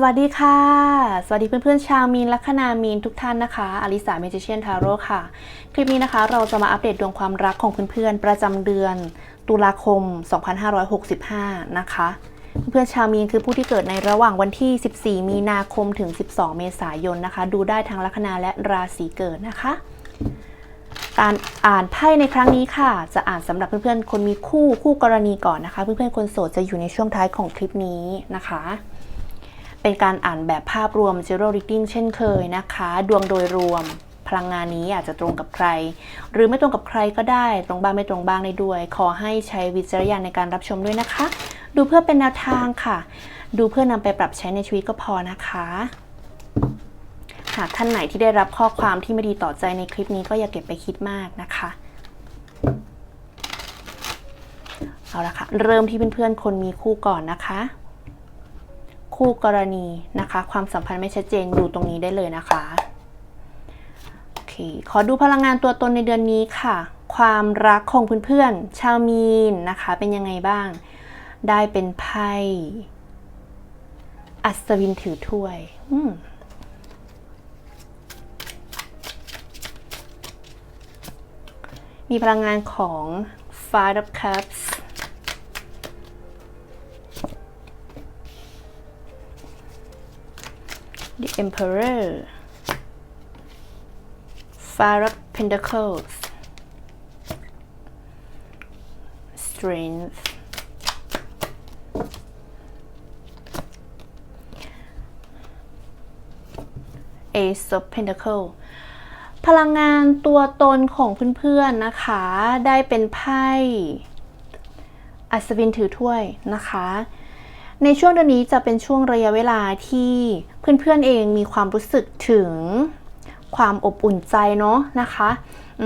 สวัสดีค่ะ สวัสดีเพื่อนๆ ชาวมีนลัคนามีนทุกท่านนะคะ อลิสาเมจิเชียนทาโร่ค่ะ คลิปนี้นะคะเราจะมาอัปเดตดวงความรักของเพื่อนๆ ประจำเดือน ตุลาคม 2565 นะคะ เพื่อนๆ ชาวมีนคือผู้ที่เกิดในระหว่างวันที่ 14 มีนาคมถึง 12 เมษายนนะคะ ดูได้ทั้งลัคนาและราศีเกิดนะคะ การอ่านไพ่ในครั้งนี้ค่ะ จะอ่านสำหรับเพื่อนๆ คนมีคู่คู่กรณีก่อนนะคะ เพื่อนๆ คนโสดจะอยู่ในช่วงท้ายของคลิปนี้นะคะ เป็นการอ่านแบบภาพรวม zero reading เช่นเคยนะคะ ดวงโดยรวม พลังงานนี้อาจจะตรงกับใคร หรือไม่ตรงกับใครก็ได้ ตรงบ้างไม่ตรงบ้างได้ด้วย ขอให้ใช้วิจารณญาณในการรับชมด้วยนะคะ ดูเพื่อเป็นแนวทางค่ะ ดูเพื่อนำไปปรับใช้ในชีวิตก็พอนะคะหากท่านไหนที่ได้รับข้อความที่ไม่ดีต่อใจในคลิปนี้ก็อย่าเก็บไปคิดมากนะคะ เอาละค่ะ เริ่มที่เพื่อนๆคนมีคู่ก่อนนะคะ คู่กรณีนะคะ ความสัมพันธ์ไม่ชัดเจนดูตรงนี้ได้เลยนะคะโอเคขอดูพลังงานตัวตนในเดือนนี้ค่ะ ความรักของเพื่อนๆชาวมีนนะคะ เป็นยังไงบ้าง ได้เป็นไพ่อัศวินถือถ้วยอืมมีพลังงานของ Five of Cups Emperor Five of Pentacles Strength Ace of Pentacles พลังงานตัวตนของเพื่อนๆนะคะ ได้เป็นไพ่อัศวินถือถ้วยนะคะ ในช่วงเดือนนี้จะเป็นช่วงระยะเวลาที่เพื่อนๆเองมีความรู้สึกถึงความอบอุ่นใจเนาะนะคะ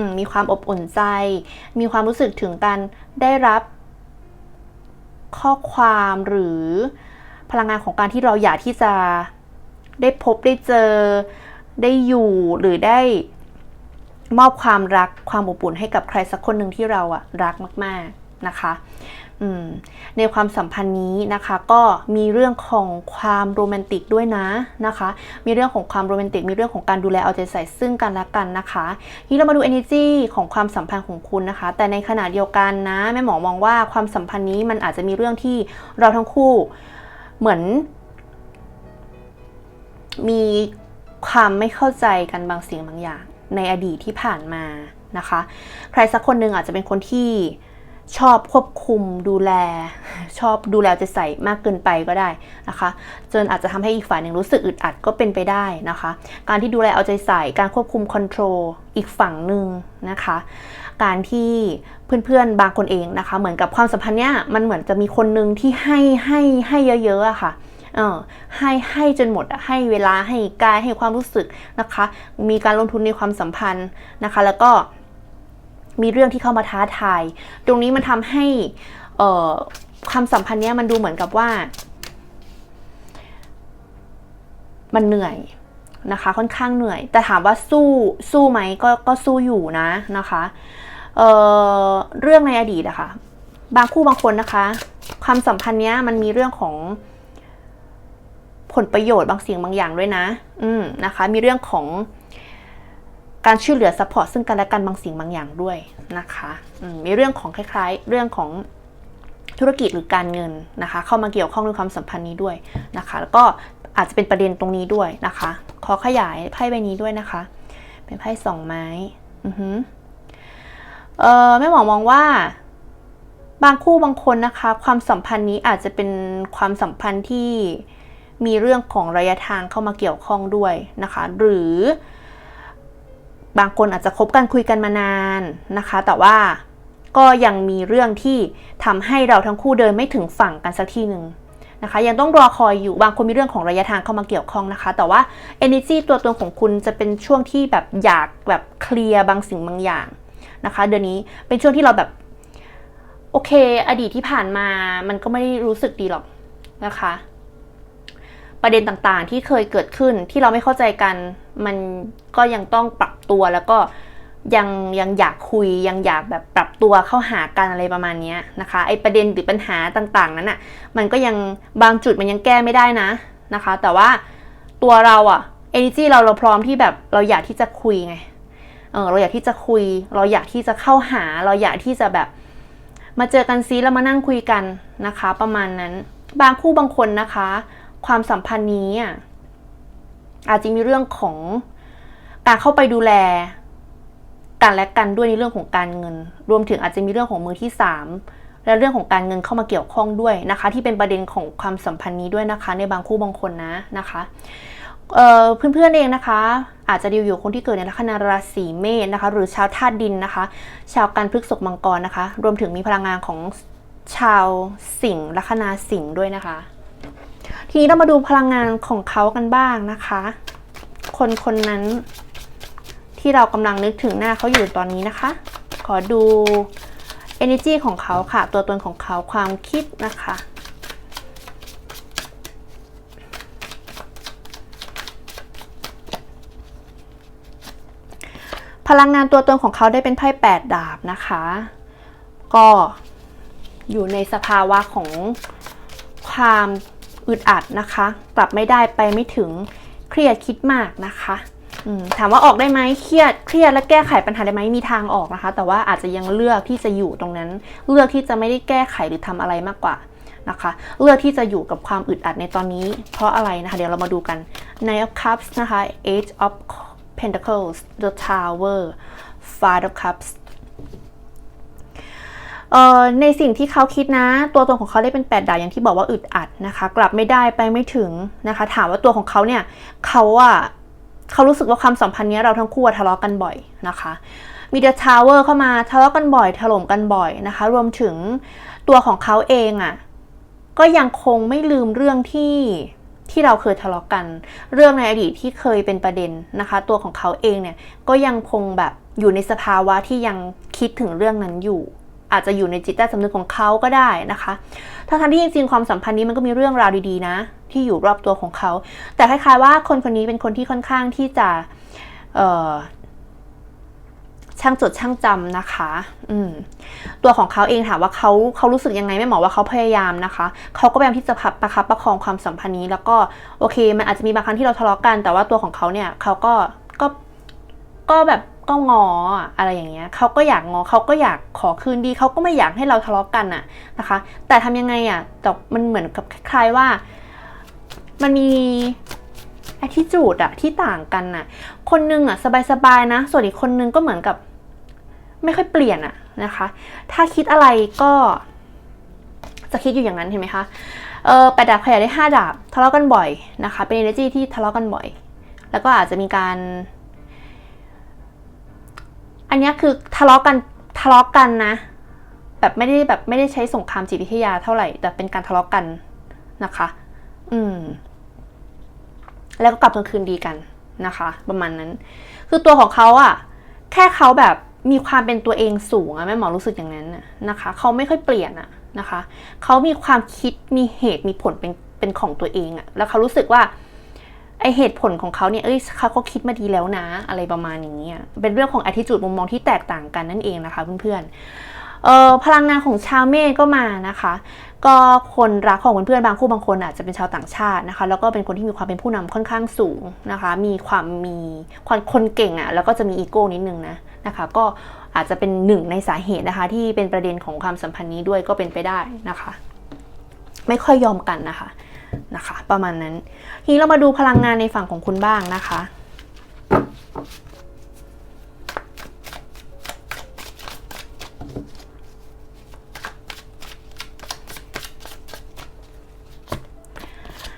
มมีความอบอุ่นใจ มีความรู้สึกถึงการได้รับข้อความหรือพลังงานของการที่เราอยากที่จะได้พบได้เจอได้อยู่หรือได้มอบความรักความอบอุ่นให้กับใครสักคนหนึ่งที่เราอะรักมาก ๆนะคะ ในความสัมพันธ์นี้นะคะก็มีเรื่องของความโรแมนติกด้วยนะนะคะ มีเรื่องของความโรแมนติก มีเรื่องของการดูแลเอาใจใส่ซึ่งกันและกันนะคะทีนี้เรามาดู energy ของความสัมพันธ์ของคุณนะคะ แต่ในขณะเดียวกันนะแม่หมอมองว่าความสัมพันธ์นี้มันอาจจะมีเรื่องที่เราทั้งคู่เหมือน มีความไม่เข้าใจกันบางสิ่งบางอย่าง ในอดีตที่ผ่านมานะคะ ใครสักคนหนึ่งอาจจะเป็นคนที่ ชอบควบคุมดูแล ชอบดูแลเอาใส่มากเกินไปก็ได้นะคะ จนอาจจะทำให้อีกฝ่ายหนึ่งรู้สึกอึดอัดก็เป็นไปได้นะคะ การที่ดูแลเอาใจใส่การควบคุมคอนโทรลอีกฝั่งหนึ่งนะคะ การที่เพื่อนๆบางคนเองนะคะ เหมือนกับความสัมพันธ์เนี้ยมันเหมือนจะมีคนหนึ่งที่ให้ให้ให้เยอะๆอะค่ะเออให้ให้จนหมดให้เวลาให้กายให้ความรู้สึกนะคะ มีการลงทุนในความสัมพันธ์นะคะ แล้วก็ มีเรื่องที่เข้ามาท้าทาย ตรงนี้มันทำให้ความสัมพันธ์เนี้ยมันดูเหมือนกับว่า มันเหนื่อยนะคะ ค่อนข้างเหนื่อย แต่ถามว่าสู้สู้ไหมก็ก็สู้อยู่นะนะคะเเรื่องในอดีตอะคะ่ะบางคู่บางคนนะคะ ความสัมพันธ์เนี้ยมันมีเรื่องของผลประโยชน์บางสิ่งบางอย่างด้วยนะ อืมนะคะ มีเรื่องของ การช่วยเหลือซัพพอร์ตซึ่งกันและกันบางสิ่งบางอย่างด้วยนะคะมมีเรื่องของคล้าย ๆ เรื่องของธุรกิจหรือการเงินนะคะ เข้ามาเกี่ยวข้องในความสัมพันธ์นี้ด้วยนะคะ แล้วก็อาจจะเป็นประเด็นตรงนี้ด้วยนะคะ ขอขยายไพ่ใบนี้ด้วยนะคะ เป็นไพ่สองไม้อือหือเออแม่หมอมองว่า บางคู่บางคนนะคะ ความสัมพันธ์นี้อาจจะเป็นความสัมพันธ์ที่มีเรื่องของระยะทางเข้ามาเกี่ยวข้องด้วยนะคะ หรือ บางคนอาจจะคบกันคุยกันมานานนะคะ แต่ว่าก็ยังมีเรื่องที่ทำให้เราทั้งคู่เดินไม่ถึงฝั่งกันสักทีหนึ่งนะคะ ยังต้องรอคอยอยู่บางคนมีเรื่องของระยะทางเข้ามาเกี่ยวข้องนะคะ แต่ว่า energy ตัวตนของคุณจะเป็นช่วงที่แบบอยากแบบเคลียร์บางสิ่งบางอย่างนะคะ เดือนนี้เป็นช่วงที่เราแบบโอเค อดีตที่ผ่านมามันก็ไม่ได้รู้สึกดีหรอกนะคะ ประเด็นต่างๆที่เคยเกิดขึ้นที่เราไม่เข้าใจกัน มันก็ยังต้องปรับตัวแล้วก็ยังยังอยากคุยยังอยากแบบปรับตัวเข้าหากันอะไรประมาณนี้นะคะไอประเด็นหรือปัญหาต่างๆนั้นอะ่ะมันก็ยังบางจุดมันยังแก้ไม่ได้นะนะคะ แต่ว่าตัวเราอะ energy เราเราพร้อมที่แบบเราอยากที่จะคุยไงเออเราอยากที่จะคุย เราอยากที่จะเข้าหา เราอยากที่จะแบบมาเจอกันซิแล้วมานั่งคุยกันนะคะ ประมาณนั้น บางคู่บางคนนะคะ ความสัมพันธ์นี้อะ อาจจะมีเรื่องของการเข้าไปดูแลกันและกันด้วยในเรื่องของการเงิน รวมถึงอาจจะมีเรื่องของมือที่สามและเรื่องของการเงินเข้ามาเกี่ยวข้องด้วยนะคะ ที่เป็นประเด็นของความสัมพันธ์นี้ด้วยนะคะ ในบางคู่บางคนนะนะคะเเพื่อนๆเองนะคะ อาจจะดีอยู่คนที่เกิดในลัคนาราศีเมษนะคะ หรือชาวธาตุดินนะคะ ชาวกันพฤกษกมังกรนะคะ รวมถึงมีพลังงานของชาวสิงห์ลัคนาสิงห์ด้วยนะคะ ทีนี้เรามาดูพลังงานของเขากันบ้างนะคะ คนคนนั้นที่เรากำลังนึกถึงหน้าเขาอยู่ตอนนี้นะคะ ขอดู energy ของเขาค่ะ ตัวตนของเขาความคิดนะคะพลังงานตัวตนของเขาได้เป็นไพ่แปดดาบนะคะ ก็อยู่ในสภาวะของความ อึดอัดนะคะ กลับไม่ได้ไปไม่ถึงเครียดคิดมากนะคะถามว่าออกได้ไหมเครียดเครียดและแก้ไขปัญหาได้ไหมมีทางออกนะคะ แต่ว่าอาจจะยังเลือกที่จะอยู่ตรงนั้น เลือกที่จะไม่ได้แก้ไขหรือทำอะไรมากกว่านะคะ เลือกที่จะอยู่กับความอึดอัดในตอนนี้ เพราะอะไรนะคะ เดี๋ยวเรามาดูกัน Nine of Cups นะคะ Eight of Pentacles The Tower Five of Cups ในสิ่งที่เขาคิดนะ ตัวตนของเขาได้เป็นแปดดาวอย่างที่บอกว่าอึดอัดนะคะ กลับไม่ได้ไปไม่ถึงนะคะ ถามว่าตัวของเขาเนี่ยเขาอะเขารู้สึกว่าความสัมพันธ์นี้เราทั้งคู่ทะเลาะกันบ่อยนะคะ มีเดอะทาวเวอร์เข้ามาทะเลาะกันบ่อย ถล่มกันบ่อยนะคะ รวมถึงตัวของเขาเองอะ่ะก็ยังคงไม่ลืมเรื่องที่ที่เราเคยทะเลาะกัน เรื่องในอดีตที่เคยเป็นประเด็นนะคะ ตัวของเขาเองเนี่ยก็ยังคงแบบอยู่ในสภาวะที่ยังคิดถึงเรื่องนั้นอยู่ อาจจะอยู่ในจิตใต้สำนึกของเขาก็ได้นะคะทั้งที่จริงๆความสัมพันธ์นี้มันก็มีเรื่องราวดีๆนะ ที่อยู่รอบตัวของเขา แต่คล้ายๆว่าคนคนนี้เป็นคนที่ค่อนข้างที่จะช่างจดช่างจำนะคะ อืม ตัวของเขาเองถามว่าเขาเขารู้สึกยังไงไม่หมอว่าเขาพยายามนะคะ เขาก็พยายามที่จะประคับประคองความสัมพันธ์นี้ แล้วก็โอเค มันอาจจะมีบางครั้งที่เราทะเลาะกัน แต่ว่าตัวของเขาเนี่ยเขาก็ก็ก็แบบ ก็งออะไรอย่างเงี้ยเขาก็อยากงอเขาก็อยากขอคืนดีเขาก็ไม่อยากให้เราทะเลาะกันอะนะคะ แต่ทำยังไงอะแต่มันเหมือนกับคล้ายๆว่า มันมีแอทิจูดอะที่ต่างกันอะคนนึงอะสบายๆนะ ส่วนอีกคนนึงก็เหมือนกับ ไม่ค่อยเปลี่ยนอะนะคะ ถ้าคิดอะไรก็จะคิดอยู่อย่างนั้นเห็นไหมคะเออแปดดาบขยายได้ห้าดาบทะเลาะกันบ่อยนะคะ เป็น energy ที่ทะเลาะกันบ่อย แล้วก็อาจจะมีการ อันนี้คือทะเลาะกันทะเลาะกันนะ แบบไม่ได้แบบไม่ได้ใช้สงครามจิตวิทยาเท่าไหร่ แต่เป็นการทะเลาะกันนะคะ อืม แล้วก็กลับมาคืนดีกันนะคะ ประมาณนั้น คือตัวของเขาอะแค่เขาแบบมีความเป็นตัวเองสูงอะแม่หมอรู้สึกอย่างนั้นนะคะ เขาไม่ค่อยเปลี่ยนอะนะคะ เขามีความคิดมีเหตุมีผลเป็นเป็นของตัวเองอะแล้วเขารู้สึกว่า ไอเหตุผลของเขาเนี่ย เอ้ยเขาเขาคิดมาดีแล้วนะ อะไรประมาณอย่างนี้เป็นเรื่องของอธิจุดมุมมองที่แตกต่างกันนั่นเองนะคะเพื่อนๆเอ่อพลังงานของชาวเมษก็มานะคะ ก็คนรักของเพื่อนๆบางคู่บางคนอาจจะเป็นชาวต่างชาตินะคะ แล้วก็เป็นคนที่มีความเป็นผู้นำค่อนข้างสูงนะคะ มีความมีความคนเก่งอะ่ะ แล้วก็จะมีอีโก้นิดนึงนะนะคะ ก็อาจจะเป็นหนึ่งในสาเหตุนะคะ ที่เป็นประเด็นของความสัมพันธ์นี้ด้วยก็เป็นไปได้นะคะ ไม่ค่อยยอมกันนะคะ นะคะ ประมาณนั้น ทีนี้เรามาดูพลังงานในฝั่งของคุณบ้างนะคะ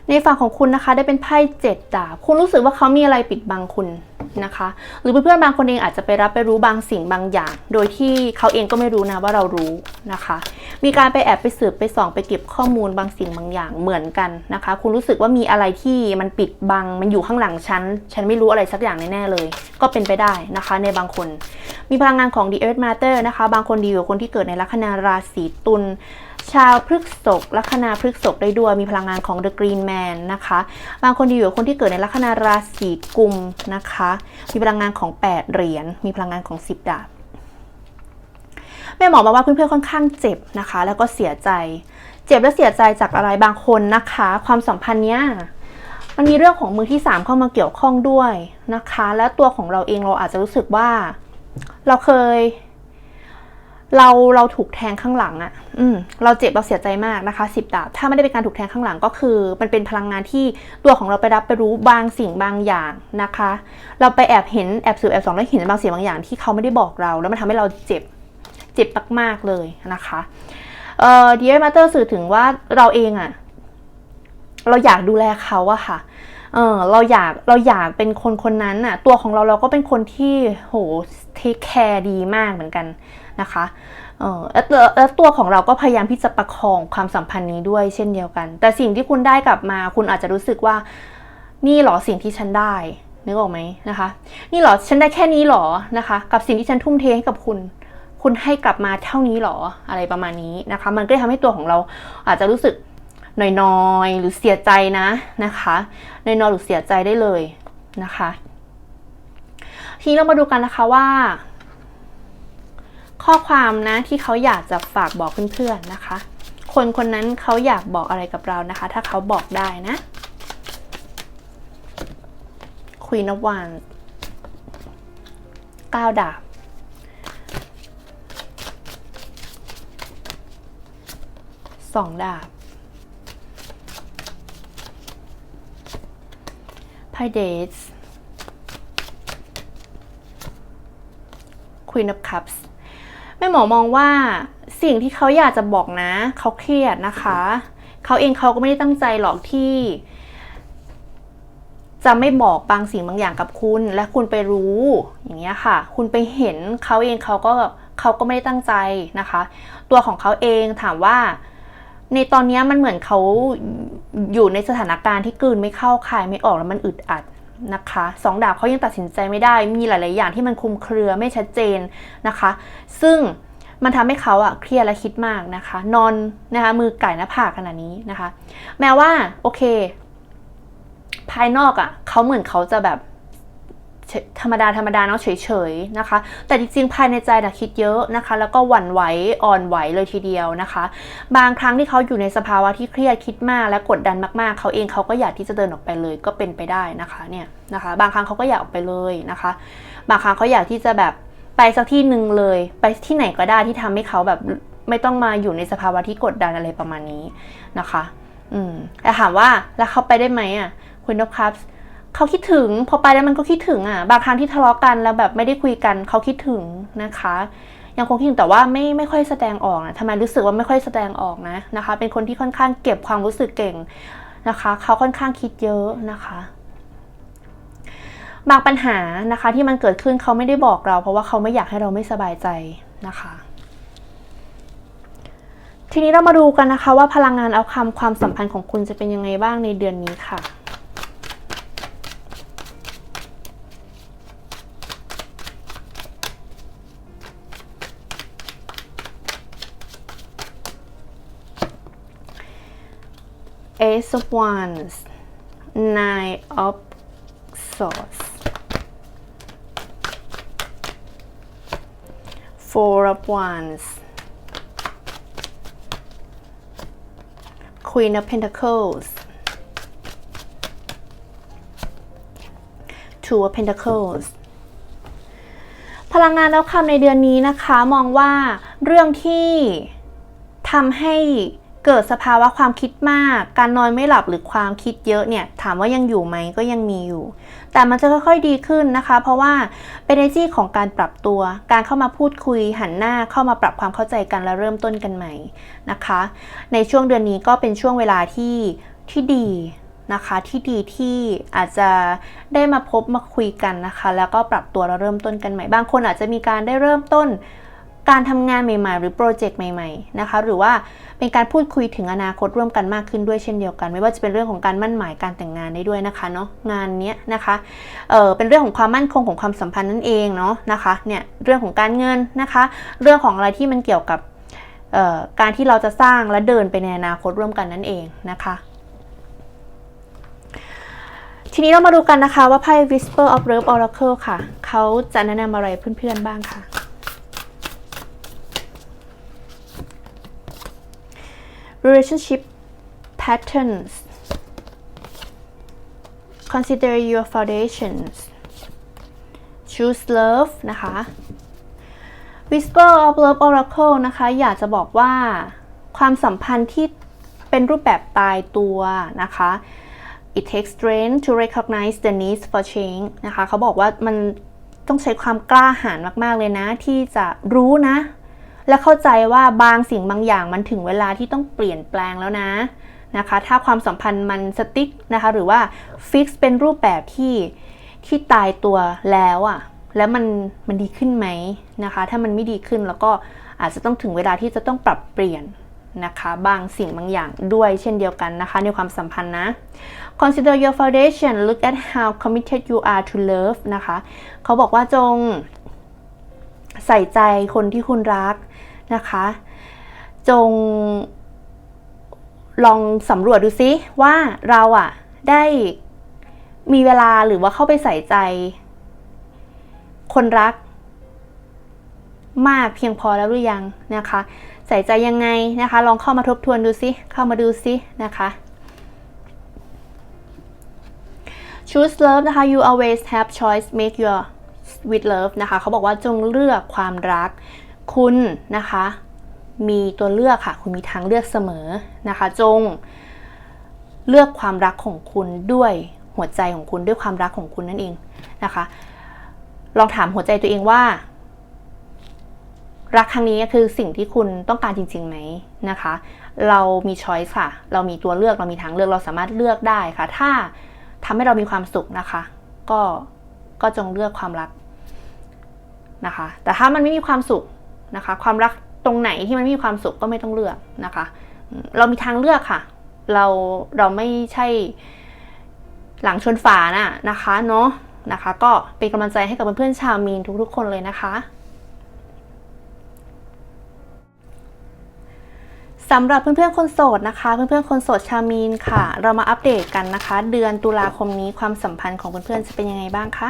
ในฝั่งของคุณนะคะได้เป็นไพ่เจ็ดดาบ คุณรู้สึกว่าเขามีอะไรปิดบังคุณ นะคะ หรือเพื่อนๆบางคนเองอาจจะไปรับไปรู้บางสิ่งบางอย่าง โดยที่เขาเองก็ไม่รู้นะว่าเรารู้นะคะ มีการไปแอบไปสืบไปส่องไปเก็บข้อมูลบางสิ่งบางอย่างเหมือนกันนะคะ คุณรู้สึกว่ามีอะไรที่มันปิดบัง มันอยู่ข้างหลังฉัน ฉันไม่รู้อะไรสักอย่างแน่ๆเลย ก็เป็นไปได้นะคะ ในบางคน มีพลังงานของ The Earth Matter นะคะ บางคนดีกว่าคนที่เกิดในลัคนาราศีตุล ชาวพฤกษกลัคนาพฤกษกได้ดวยมีพลังงานของ The Green Man นะคะ บางคนดีอยู่คนที่เกิดในลัคนาราศีกุมนะคะ มีพลังงานของ 8 เหรียญ มีพลังงานของ 10 ดาบ แม่หมอมาว่าเพื่อนๆค่อนข้างเจ็บนะคะ แล้วก็เสียใจ เจ็บและเสียใจจากอะไรบางคนนะคะ ความสัมพันธ์เนี้ยมันมีเรื่องของมือที่สามเข้ามาเกี่ยวข้องด้วยนะคะ และตัวของเราเองเราอาจจะรู้สึกว่า เราเคย เราเราถูกแทงข้างหลังอะ่ะ อืม เราเจ็บเราเสียใจมากนะคะสิบดาบ ถ้าไม่ได้เป็นการถูกแทงข้างหลังก็คือ มันเป็นพลังงานที่ตัวของเราไปรับไปรู้บางสิ่งบางอย่างนะคะ เราไปแอบเห็นแอบสืบแอบสองแล้วเห็นบางสิ่งบางอย่างที่เขาไม่ได้บอกเรา แล้วมันทำให้เราเจ็บเจ็บมากๆเลยนะคะเอ่อดีเอมาเตอร์สื่อถึงว่าเราเองอะเราอยากดูแลเขาอะค่ะเออเราอยากเราอยากเป็นคนคนนั้นน่ะ ตัวของเราเราก็เป็นคนที่โหเทคแคร์ดีมากเหมือนกัน นะคะแล้วตัวแล้วตัวของเราก็พยายามที่จะประคองความสัมพันธ์นี้ด้วยเช่นเดียวกัน แต่สิ่งที่คุณได้กลับมา คุณอาจจะรู้สึกว่านี่หรอสิ่งที่ฉันได้นึกออกไหมนะคะ นี่หรอฉันได้แค่นี้หรอนะคะ กับสิ่งที่ฉันทุ่มเทให้กับคุณคุณให้กลับมาเท่านี้หรออะไรประมาณนี้นะคะ มันก็ทำให้ตัวของเราอาจจะรู้สึกน้อยๆหรือเสียใจนะนะคะน้อยๆหรือเสียใจได้เลยนะคะ ทีนี้เรามาดูกันนะคะว่า ข้อความนะที่เขาอยากจะฝากบอกเพื่อนๆนะคะ คนคนนั้นเขาอยากบอกอะไรกับเรานะคะ ถ้าเขาบอกได้นะ Queen of Wands เก้าดาบสองดาบไพ่เดส Queen of Cups ม่หมอมองว่าสิ่งที่เขาอยากจะบอกนะ เขาเครียดนะคะ เขาเองเขาก็ไม่ได้ตั้งใจหรอกที่ จะไม่บอกบางสิ่งบางอย่างกับคุณ และคุณไปรู้อย่างเงี้ยค่ะ คุณไปเห็นเขาเองเขาก็เขาก็ไม่ได้ตั้งใจนะคะ ตัวของเขาเองถามว่า ในตอนนี้มันเหมือนเขาอยู่ในสถานการณ์ที่กืนไม่เข้าคายไม่ออกแล้วมันอึดอัด นะคะสองดาบเขายังตัดสินใจไม่ได้ มีหลาย ๆ อย่างที่มันคลุมเครือไม่ชัดเจนนะคะ ซึ่งมันทำให้เขาอะเครียดและคิดมากนะคะ นอนนะคะมือไก่หน้าผากขนาดนี้นะคะ แม้ว่าโอเค ภายนอกอะเขาเหมือนเขาจะแบบ ธรรมดาธรรมดาเนาะเฉยๆนะคะ แต่จริงๆภายในใจนะคิดเยอะนะคะ แล้วก็หวั่นไหวอ่อนไหวเลยทีเดียวนะคะ บางครั้งที่เขาอยู่ในสภาวะที่เครียดคิดมากและกดดันมากๆ เขาเองเขาก็อยากที่จะเดินออกไปเลยก็เป็นไปได้นะคะเนี่ยนะคะ บางครั้งเขาก็อยากออกไปเลยนะคะ บางครั้งเขาอยากที่จะแบบไปสักที่หนึ่งเลย ไปที่ไหนก็ได้ที่ทำให้เขาแบบไม่ต้องมาอยู่ในสภาวะที่กดดันอะไรประมาณนี้นะคะ อืมแต่ถามว่าแล้วเขาไปได้ไหมอะคุณนพครับ เขาคิดถึง พอไปแล้วมันก็คิดถึงอะ บางครั้งที่ทะเลาะกันแล้วแบบไม่ได้คุยกันเขาคิดถึงนะคะ ยังคงคิดถึงแต่ว่าไม่ไม่ค่อยแสดงออกนะทำไมรู้สึกว่าไม่ค่อยแสดงออกนะนะคะ เป็นคนที่ค่อนข้างเก็บความรู้สึกเก่งนะคะเขาค่อนข้างคิดเยอะนะคะบางปัญหานะคะที่มันเกิดขึ้นเขาไม่ได้บอกเรา เพราะว่าเขาไม่อยากให้เราไม่สบายใจนะคะ ทีนี้เรามาดูกันนะคะว่าพลังงานเอาคำความสัมพันธ์ของคุณจะเป็นยังไงบ้างในเดือนนี้ค่ะ Ace of Wands Nine of Swords Four of Wands Queen of Pentacles Two of Pentacles พลังงานแล้วคำในเดือนนี้นะคะ มองว่าเรื่องที่ทำให้ เกิดสภาวะความคิดมาก การนอนไม่หลับหรือความคิดเยอะเนี่ย ถามว่ายังอยู่ไหมก็ยังมีอยู่ แต่มันจะค่อยๆดีขึ้นนะคะ เพราะว่าเป็น energy ของการปรับตัว การเข้ามาพูดคุยหันหน้าเข้ามาปรับความเข้าใจกันและเริ่มต้นกันใหม่นะคะ ในช่วงเดือนนี้ก็เป็นช่วงเวลาที่ที่ดีนะคะที่ดีที่อาจจะได้มาพบมาคุยกันนะคะ แล้วก็ปรับตัวแล้วเริ่มต้นกันใหม่ บางคนอาจจะมีการได้เริ่มต้นการทำงานใหม่ ๆ หรือโปรเจกต์ใหม่ ๆ นะคะ หรือว่า เป็นการพูดคุยถึงอนาคตร่วมกันมากขึ้นด้วยเช่นเดียวกัน ไม่ว่าจะเป็นเรื่องของการมั่นหมายการแต่งงานได้ด้วยนะคะเนาะงานเนี้ยนะคะเออเป็นเรื่องของความมั่นคงของความสัมพันธ์นั่นเองเนาะนะคะเนี่ยเรื่องของการเงินนะคะ เรื่องของอะไรที่มันเกี่ยวกับเอ่อการที่เราจะสร้างและเดินไปในอนาคตร่วมกันนั่นเองนะคะทีนี้เรามาดูกันนะคะว่าไพ่ Whisper of Love Oracle ค่ะ เขาจะแนะนำอะไรเพื่อนๆบ้างค่ะ relationship patterns consider your foundations choose love นะคะ whisper of love oracle นะคะ อยากจะบอกว่าความสัมพันธ์ที่เป็นรูปแบบตายตัวนะคะ it takes strength to recognize the needs for change นะคะ เขาบอกว่ามันต้องใช้ความกล้าหาญมาก ๆ เลยนะ ที่จะรู้นะ และเข้าใจว่าบางสิ่งบางอย่างมันถึงเวลาที่ต้องเปลี่ยนแปลงแล้วนะนะคะ ถ้าความสัมพันธ์มันสติ๊กนะคะ หรือว่าฟิกเป็นรูปแบบที่ที่ตายตัวแล้วอะ่ะ แล้วมันมันดีขึ้นไหมนะคะ ถ้ามันไม่ดีขึ้นแล้วก็อาจจะต้องถึงเวลาที่จะต้องปรับเปลี่ยนนะคะ บางสิ่งบางอย่างด้วยเช่นเดียวกันนะคะ ในความสัมพันธ์นะ consider your foundation look at how committed you are to love นะคะ เขาบอกว่าจง ใส่ใจคนที่คุณรักนะคะ จงลองสำรวจดูซิว่าเราอะได้มีเวลาหรือว่าเข้าไปใส่ใจ คนรัก มากเพียงพอแล้วหรือยังนะคะ ใส่ใจยังไงนะคะ ลองเข้ามาทบทวนดูซิเข้ามาดูซินะคะ choose love นะคะ you always have choice make your with love นะคะเขาบอกว่าจงเลือกความรัก คุณนะคะ มีตัวเลือกค่ะ คุณมีทางเลือกเสมอนะคะ จงเลือกความรักของคุณด้วยหัวใจของคุณด้วยความรักของคุณนั่นเองนะคะ ลองถามหัวใจตัวเองว่า รักครั้งนี้คือสิ่งที่คุณต้องการจริงๆไหมนะคะ เรามีช้อยส์ค่ะ เรามีตัวเลือกเรามีทางเลือกเราสามารถเลือกได้ค่ะ ถ้าทำให้เรามีความสุขนะคะ ก็ก็จงเลือกความรัก นะคะ แต่ถ้ามันไม่มีความสุขนะคะ ความรักตรงไหนที่มันไม่มีความสุขก็ไม่ต้องเลือกนะคะ เรามีทางเลือกค่ะ เราเราไม่ใช่หลังชนฝาน่ะนะคะเนาะนะคะ ก็เป็นกำลังใจให้กับเพื่อนๆชาวมีนทุกๆ คนเลยนะคะสำหรับเพื่อนๆคนโสดนะคะ เพื่อนๆคนโสดชาวมีนค่ะ เรามาอัปเดตกันนะคะ เดือนตุลาคมนี้ความสัมพันธ์ของเพื่อนๆจะเป็นยังไงบ้างคะ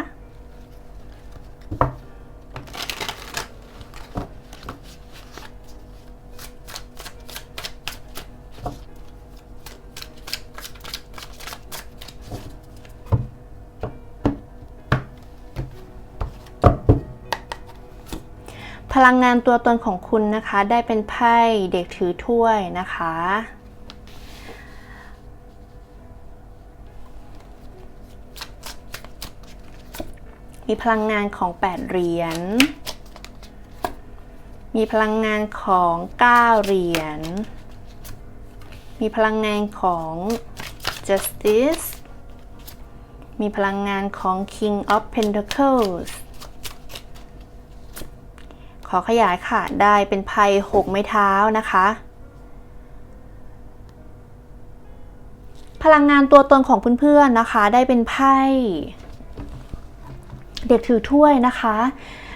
พลังงานตัวตนของคุณนะคะ ได้เป็นไพ่เด็กถือถ้วยนะคะ มีพลังงานของ 8 เหรียญ มีพลังงานของ 9 เหรียญ มีพลังงานของ justice มีพลังงานของ king of pentacles อขยายค่ะ ได้เป็นไพ่หกไม้เท้านะคะ พลังงานตัวตนของเพื่อนๆนะคะ ได้เป็นไพ่เด็กถือถ้วยนะคะ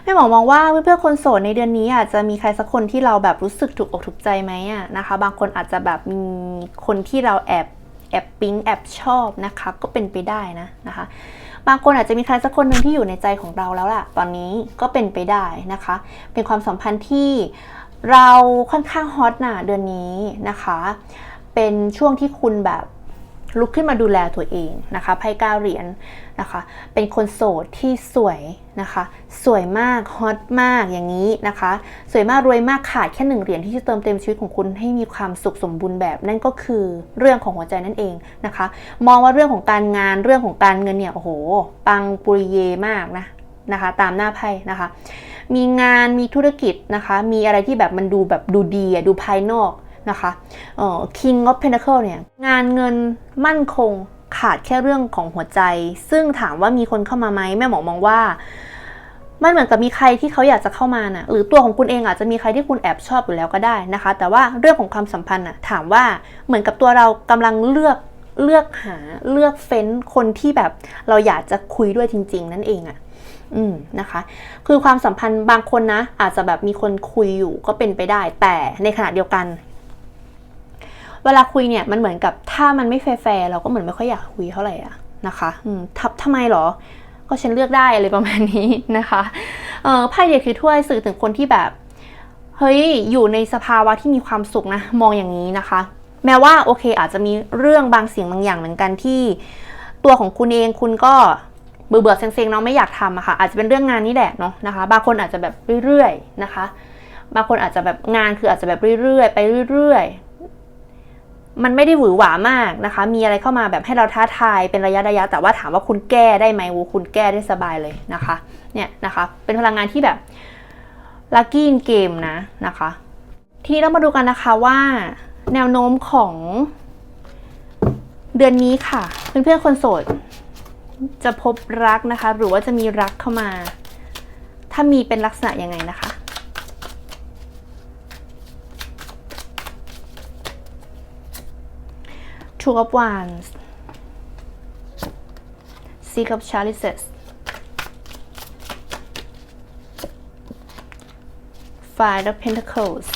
แม่หมอมองว่าเพื่อนๆคนโสดในเดือนนี้อาจจะมีใครสักคนที่เราแบบรู้สึกถูกอกถูกใจไหมอะนะคะ บางคนอาจจะแบบมีคนที่เราแอบแอบปิ๊งแอบชอบนะคะ ก็เป็นไปได้นะนะคะ บางคนอาจจะมีใครสักคนหนึ่งที่อยู่ในใจของเราแล้วล่ะ ตอนนี้ก็เป็นไปได้นะคะ เป็นความสัมพันธ์ที่เราค่อนข้างฮอตน่ะเดือนนี้นะคะ เป็นช่วงที่คุณแบบ ลุกขึ้นมาดูแลตัวเองนะคะไพ่ก้าเหรียญนะคะ เป็นคนโสดที่สวยนะคะ สวยมากฮอตมากอย่างนี้นะคะ สวยมากรวยมากขาดแค่หนึ่งเหรียญที่จะเติมเต็มชีวิตของคุณให้มีความสุขสมบูรณ์แบบ นั่นก็คือเรื่องของหัวใจนั่นเองนะคะ มองว่าเรื่องของการงานเรื่องของการเงินเนี่ยโอ้โห ปังปุริเยมากนะนะคะ ตามหน้าไพ่นะคะ มีงานมีธุรกิจนะคะ มีอะไรที่แบบมันดูแบบดูดีอะดูภายนอก นะคะเอ่อ King of Pentacle เนี่ยงานเงินมั่นคงขาดแค่เรื่องของหัวใจ ซึ่งถามว่ามีคนเข้ามาไหมแม่หมอมองว่ามันเหมือนกับมีใครที่เขาอยากจะเข้ามานะ่ะหรือตัวของคุณเองอาจจะมีใครที่คุณแอบชอบอยู่แล้วก็ได้นะคะ แต่ว่าเรื่องของความสัมพันธ์น่ะถามว่าเหมือนกับตัวเรากำลังเลือกเลือกหาเลือกเฟ้นคนที่แบบเราอยากจะคุยด้วยจริง ๆ นั่นเองอะ่ะอืมนะคะ คือความสัมพันธ์บางคนนะ อาจจะแบบมีคนคุยอยู่ก็เป็นไปได้ แต่ในขณะเดียวกัน เวลาคุยเนี่ยมันเหมือนกับถ้ามันไม่แฟร์เราก็เหมือนไม่ค่อยอยากคุยเท่าไหร่อะนะคะทับทำไมหรอ ก็ฉันเลือกได้อะไรประมาณนี้นะคะเออไพ่เด็กคือถ้วยสื่อถึงคนที่แบบเฮ้ยอยู่ในสภาวะที่มีความสุขนะมองอย่างนี้นะคะ แม้ว่าโอเคอาจจะมีเรื่องบางสิ่งบางอย่างเหมือนกันที่ ตัวของคุณเองคุณก็เบื่อเบื่อเซ็งๆเนาะไม่อยากทำอะค่ะอาจจะเป็นเรื่องงานนี่แหละเนาะนะคะบางคนอาจจะแบบเรื่อยๆนะคะ บางคนอาจจะแบบงานคืออาจจะแบบเรื่อยๆ ไปเรื่อย มันไม่ได้หวือหวามากนะคะ มีอะไรเข้ามาแบบให้เราท้าทายเป็นระยะระยะ แต่ว่าถามว่าคุณแก้ได้ไหมวูคุณแก้ได้สบายเลยนะคะ เนี่ยนะคะ เป็นพลังงานที่แบบลัคกี้อินเกมนะนะคะ ทีนี้เรามาดูกันนะคะว่าแนวโน้มของเดือนนี้ค่ะ เพื่อนๆคนโสด จะพบรักนะคะ หรือว่าจะมีรักเข้ามา ถ้ามีเป็นลักษณะยังไงนะคะ Two of Wands Six of Chalices Five of Pentacles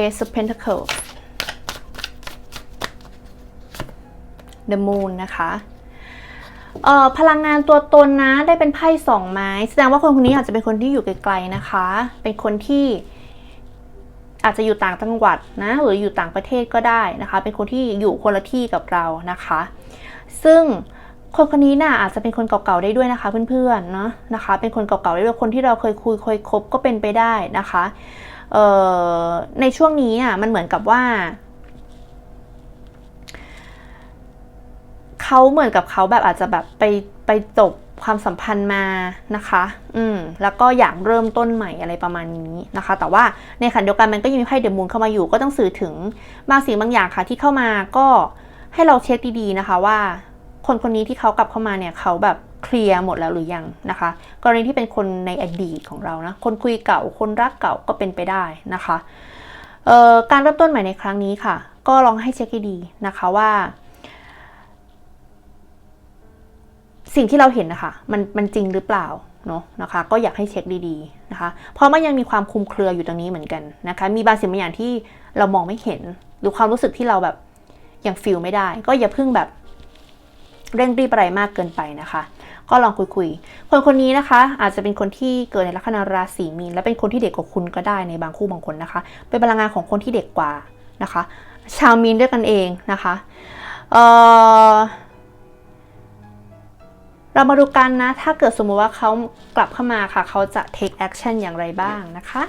Ace of Pentacles The Moon นะคะพลังงานตัวตนนะได้เป็นไพ่สองไม้ แสดงว่าคนคนนี้อาจจะเป็นคนที่อยู่ไกลๆนะคะ เป็นคนที่ อาจจะอยู่ต่างจังหวัดนะหรืออยู่ต่างประเทศก็ได้นะคะ เป็นคนที่อยู่คนละที่กับเรานะคะ ซึ่งคนคนนี้น่ะอาจจะเป็นคนเก่าๆได้ด้วยนะคะเพื่อนๆเนาะนะคะ เป็นคนเก่าๆได้ด้วยคนที่เราเคยคุยเคยคบก็เป็นไปได้นะคะเอ่อในช่วงนี้อะมันเหมือนกับว่าเขาเหมือนกับเขาแบบอาจจะแบบไปไปจบ ความสัมพันธ์มานะคะ อืม แล้วก็อยากเริ่มต้นใหม่อะไรประมาณนี้นะคะ แต่ว่าในขณะเดียวกันมันก็ยังมีไพ่เดอะมูนเข้ามาอยู่ ก็ต้องสื่อถึงบางสิ่งบางอย่างค่ะที่เข้ามาก็ให้เราเช็คดีๆนะคะว่า คนคนนี้ที่เขากลับเข้ามาเนี่ยเขาแบบเคลียร์หมดแล้วหรือยังนะคะ กรณีที่เป็นคนในอดีตของเรานะ คนคุยเก่า คนรักเก่าก็เป็นไปได้นะคะ การเริ่มต้นใหม่ในครั้งนี้ค่ะ ก็ลองให้เช็คดีนะคะว่า สิ่งที่เราเห็นนะคะ มันมันจริงหรือเปล่าเนาะนะคะ ก็อยากให้เช็คดีๆนะคะ เพราะมันยังมีความคลุมเครืออยู่ตรงนี้เหมือนกันนะคะ มีบางสิ่งบางอย่างที่เรามองไม่เห็น หรือความรู้สึกที่เราแบบยังฟีลไม่ได้ ก็อย่าเพิ่งแบบเร่งรีบอะไรมากเกินไปนะคะ ก็ลองคุยๆคนคนนี้นะคะ อาจจะเป็นคนที่เกิดในลัคนาราศีมีนและเป็นคนที่เด็กกว่าคุณก็ได้ในบางคู่บางคนนะคะ เป็นพลังงานของคนที่เด็กกว่านะคะ ชาวมีนด้วยกันเองนะคะ เอ่อ เรามาดูกันนะ ถ้าเกิดสมมุติว่าเขากลับเข้ามาค่ะ เขาจะ take action อย่างไรบ้างนะคะ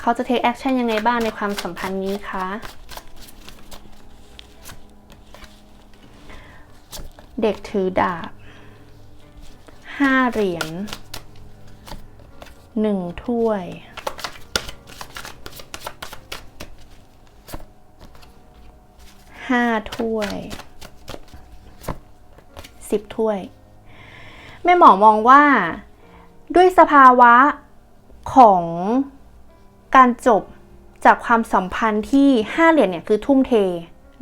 เขาจะ take action ยังไงบ้างในความสัมพันธ์นี้คะเด็กถือดาบห้าเหรียญหนึ่งถ้วย ห้าถ้วยสิบถ้วย แม่หมอมองว่าด้วยสภาวะของการจบจากความสัมพันธ์ที่ห้าเหรียญเนี่ยคือทุ่มเท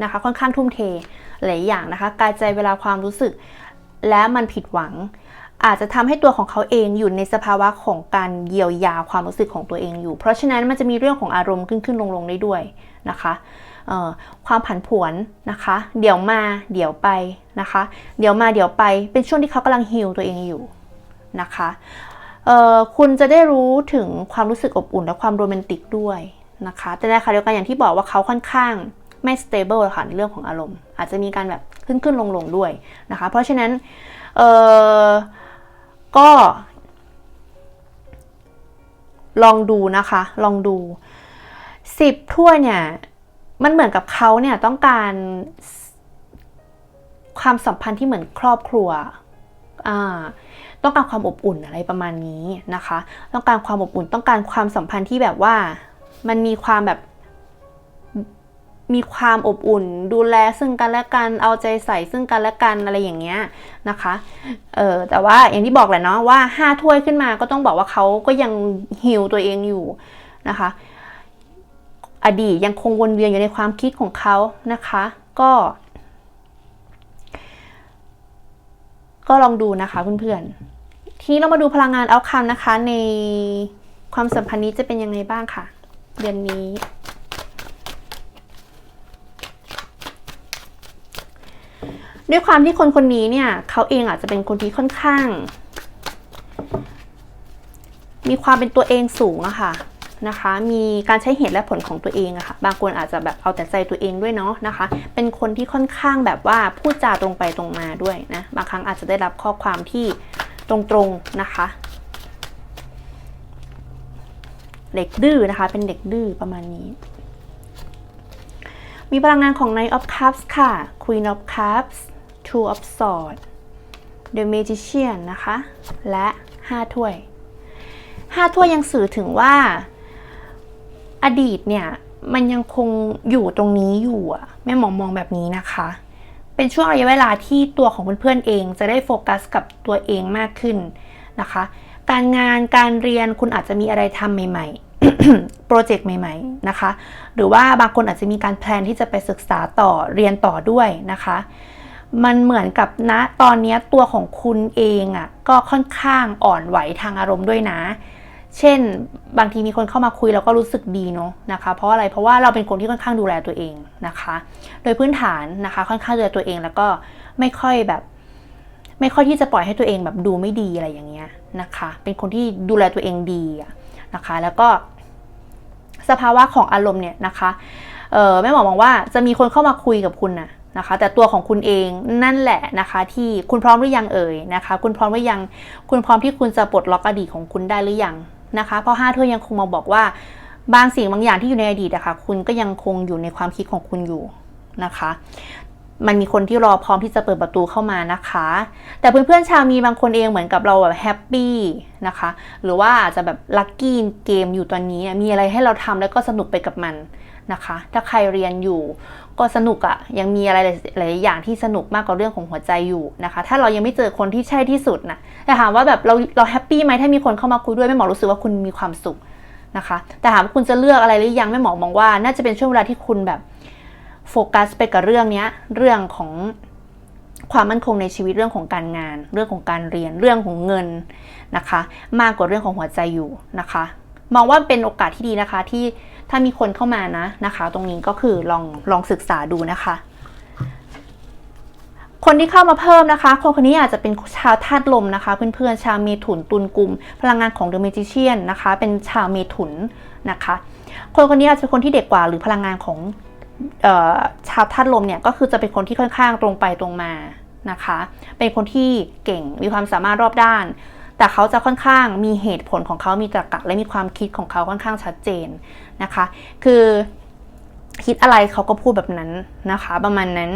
นะคะ ค่อนข้างทุ่มเทหลายอย่างนะคะกายใจเวลาความรู้สึก และมันผิดหวัง อาจจะทำให้ตัวของเขาเองอยู่ในสภาวะของการเยียวยาความรู้สึกของตัวเองอยู่ เพราะฉะนั้นมันจะมีเรื่องของอารมณ์ขึ้นขึ้นลงลงได้ด้วยนะคะ ความผันผวนนะคะ เดี๋ยวมาเดี๋ยวไปนะคะ เดี๋ยวมาเดี๋ยวไปเป็นช่วงที่เขากำลังฮิลตัวเองอยู่นะคะคุณจะได้รู้ถึงความรู้สึกอบอุ่นและความโรแมนติกด้วยนะคะ แต่ในขณะเดียวกันอย่างที่บอกว่าเขาค่อนข้างไม่ stable ค่ะในเรื่องของอารมณ์ อาจจะมีการแบบขึ้นขึ้นลงลงด้วยนะคะ เพราะฉะนั้นเออก็ ลองดูนะคะ ลองดูสิบถ้วยเนี่ย มันเหมือนกับเขาเนี่ยต้องการความสัมพันธ์ที่เหมือนครอบครัวอ่าต้องการความอบอุ่นอะไรประมาณนี้นะคะ ต้องการความอบอุ่นต้องการความสัมพันธ์ที่แบบว่า มันมีความแบบมีความอบอุ่น ดูแลซึ่งกันและกันเอาใจใส่ซึ่งกันและกันอะไรอย่างเงี้ยนะคะเออแต่ว่าอย่างที่บอกแหละเนาะว่าห้าถ้วยขึ้นมาก็ต้องบอกว่าเขาก็ยังฮิวตัวเองอยู่นะคะ อดีตยังคงวนเวียนอยู่ในความคิดของเขานะคะ ก็ ก็ลองดูนะคะเพื่อนๆ ทีนี้เรามาดูพลังงานเอาคำนะคะ ในความสัมพันธ์นี้จะเป็นยังไงบ้างค่ะ เดือนนี้ด้วยความที่คนคนนี้เนี่ยเขาเองอาจจะเป็นคนที่ค่อนข้าง มีความเป็นตัวเองสูงอะค่ะ นะคะ มีการใช้เหตุและผลของตัวเองอะค่ะ บางคนอาจจะแบบเอาแต่ใจตัวเองด้วยเนาะนะคะ เป็นคนที่ค่อนข้างแบบว่าพูดจาตรงไปตรงมาด้วยนะ บางครั้งอาจจะได้รับข้อความที่ตรงๆนะคะ เด็กดื้อนะคะ เป็นเด็กดื้อประมาณนี้ มีพลังงานของ Knight of Cups ค่ะ Queen of Cups Two of Swords The Magician นะคะ และ 5 ถ้วย 5 ถ้วยยังสื่อถึงว่า อดีตเนี่ยมันยังคงอยู่ตรงนี้อยู่อะแม่หมอมองแบบนี้นะคะ เป็นช่วงระยะเวลาที่ตัวของเพื่อนๆเองจะได้โฟกัสกับตัวเองมากขึ้นนะคะ การงานการเรียนคุณอาจจะมีอะไรทำใหม่ๆ โปรเจกต์ใหม่ ๆนะคะ หรือว่าบางคนอาจจะมีการแพลนที่จะไปศึกษาต่อเรียนต่อด้วยนะคะ มันเหมือนกับณตอนนี้ตัวของคุณเองอะ่ะก็ค่อนข้างอ่อนไหวทางอารมณ์ด้วยนะ เช่น บางทีมีคนเข้ามาคุยเราก็รู้สึกดีเนาะนะคะ เพราะอะไรเพราะว่าเราเป็นคนที่ค่อนข้างดูแลตัวเองนะคะ โดยพื้นฐานนะคะ ค่อนข้างดูแลตัวเองแล้วก็ไม่ค่อยแบบ ไม่ค่อยที่จะปล่อยให้ตัวเองแบบดูไม่ดีอะไรอย่างเงี้ยนะคะ เป็นคนที่ดูแลตัวเองดีนะคะ แล้วก็สภาวะของอารมณ์เนี่ยนะคะเออแม่หมอมองว่าจะมีคนเข้ามาคุยกับคุณนะนะคะ แต่ตัวของคุณเองนั่นแหละนะคะ ที่คุณพร้อมหรือยังเอ่ยนะคะ คุณพร้อมหรือยัง คุณพร้อมที่คุณจะปลดล็อกอดีตของคุณได้หรือยัง นะคะเพราะห้าถ้วยยังคงมาบอกว่า บางสิ่งบางอย่างที่อยู่ในอดีตอะคะ่ะคุณก็ยังคงอยู่ในความคิดของคุณอยู่นะคะ มันมีคนที่รอพร้อมที่จะเปิดประตูเข้ามานะคะ แต่เพื่อนๆชาวมีบางคนเองเหมือนกับเราแบบแฮปปี้นะคะ หรือว่าอาจจะแบบลัคกี้เกมอยู่ตอนนี้มีอะไรให้เราทำแล้วก็สนุกไปกับมันนะคะ ถ้าใครเรียนอยู่ ก็สนุกอะยังมีอะไรหลายอย่างที่สนุกมากกว่าเรื่องของหัวใจอยู่นะคะ ถ้าเรายังไม่เจอคนที่ใช่ที่สุดนะแต่ถามว่าแบบเราเราแฮปปี้ไหมถ้ามีคนเข้ามาคุยด้วยแม่หมอรู้สึกว่าคุณมีความสุขนะคะ แต่ถามว่าคุณจะเลือกอะไรหรือยังแม่หมอมองว่า น่าจะเป็นช่วงเวลาที่คุณแบบโฟกัสไปกับเรื่องนี้เรื่องของความมั่นคงในชีวิตเรื่องของการงาน เรื่องของการเรียนเรื่องของเงินนะคะ มากกว่าเรื่องของหัวใจอยู่นะคะ มองว่าเป็นโอกาสที่ดีนะคะที่ ถ้ามีคนเข้ามานะนะคะ ตรงนี้ก็คือลองลองศึกษาดูนะคะ คนที่เข้ามาเพิ่มนะคะ คนคนนี้อาจจะเป็นชาวธาตุลมนะคะ เพื่อนๆชาวเมถุนตุลกลุ่ม พลังงานของเดอะเมจิเชียนนะคะ เป็นชาวเมถุนนะคะ คนคนนี้อาจจะเป็นคนที่เด็กกว่าหรือพลังงานของออชาวธาตุลมเนี่ยก็คือจะเป็นคนที่ค่อนข้างตรงไปตรงมานะคะ เป็นคนที่เก่งมีความสามารถรอบด้าน แต่เขาจะค่อนข้างมีเหตุผลของเขามีตรรกะและมีความคิดของเขาค่อนข้างชัดเจนนะคะ คือคิดอะไรเขาก็พูดแบบนั้นนะคะ ประมาณนั้น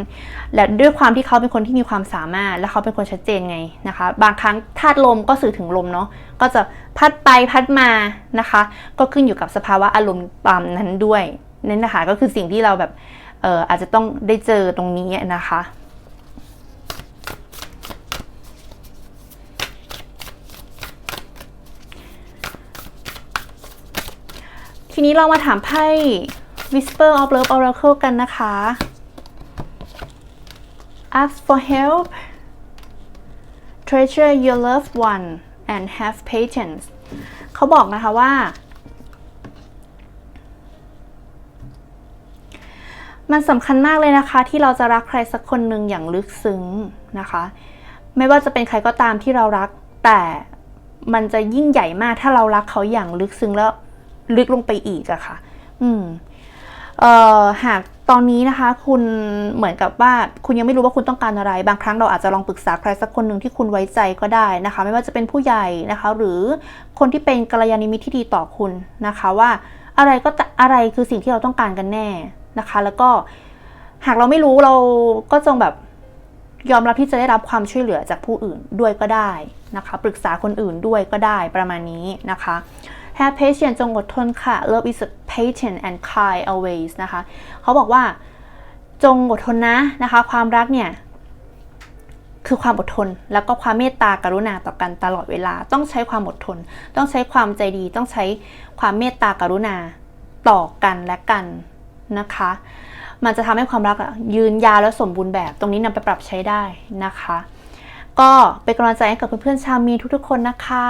และด้วยความที่เขาเป็นคนที่มีความสามารถ และเขาเป็นคนชัดเจนไงนะคะ บางครั้งธาตุลมก็สื่อถึงลมเนาะก็จะพัดไปพัดมานะคะ ก็ขึ้นอยู่กับสภาวะอารมณ์ตามนั้นด้วยนั่นนะคะก็คือสิ่งที่เราแบบเอออาจจะต้องได้เจอตรงนี้นะคะ ทีนี้เรามาถามไพ่ Whisper of Love Oracle กันนะคะ Ask for help Treasure your loved one and have patience เขาบอกนะคะว่า มันสำคัญมากเลยนะคะ ที่เราจะรักใครสักคนหนึ่งอย่างลึกซึ้งนะคะ ไม่ว่าจะเป็นใครก็ตามที่เรารัก แต่มันจะยิ่งใหญ่มากถ้าเรารักเขาอย่างลึกซึ้งแล้ว ลึกลงไปอีกอะค่ะ อืมเอ่อหากตอนนี้นะคะ คุณเหมือนกับว่าคุณยังไม่รู้ว่าคุณต้องการอะไร บางครั้งเราอาจจะลองปรึกษาใครสักคนหนึ่งที่คุณไว้ใจก็ได้นะคะ ไม่ว่าจะเป็นผู้ใหญ่นะคะ หรือคนที่เป็นกัลยาณมิตรที่ดีต่อคุณนะคะ ว่าอะไรก็อะไรคือสิ่งที่เราต้องการกันแน่นะคะ แล้วก็หากเราไม่รู้เราก็จงแบบยอมรับที่จะได้รับความช่วยเหลือจากผู้อื่นด้วยก็ได้นะคะ ปรึกษาคนอื่นด้วยก็ได้ประมาณนี้นะคะ have patience จงอดทนค่ะ love is patient and kind always นะคะ เขาบอกว่าจงอดทนนะนะคะ ความรักเนี่ย คือความอดทน แล้วก็ความเมตตากรุณาต่อกันตลอดเวลา ต้องใช้ความอดทน ต้องใช้ความใจดี ต้องใช้ความเมตตากรุณาต่อกันและกันนะคะ มันจะทำให้ความรักยืนยาวและสมบูรณ์แบบ ตรงนี้นำไปปรับใช้ได้นะคะ ก็เป็นกำลังใจให้กับเพื่อนๆชาวมีทุกๆคนนะคะ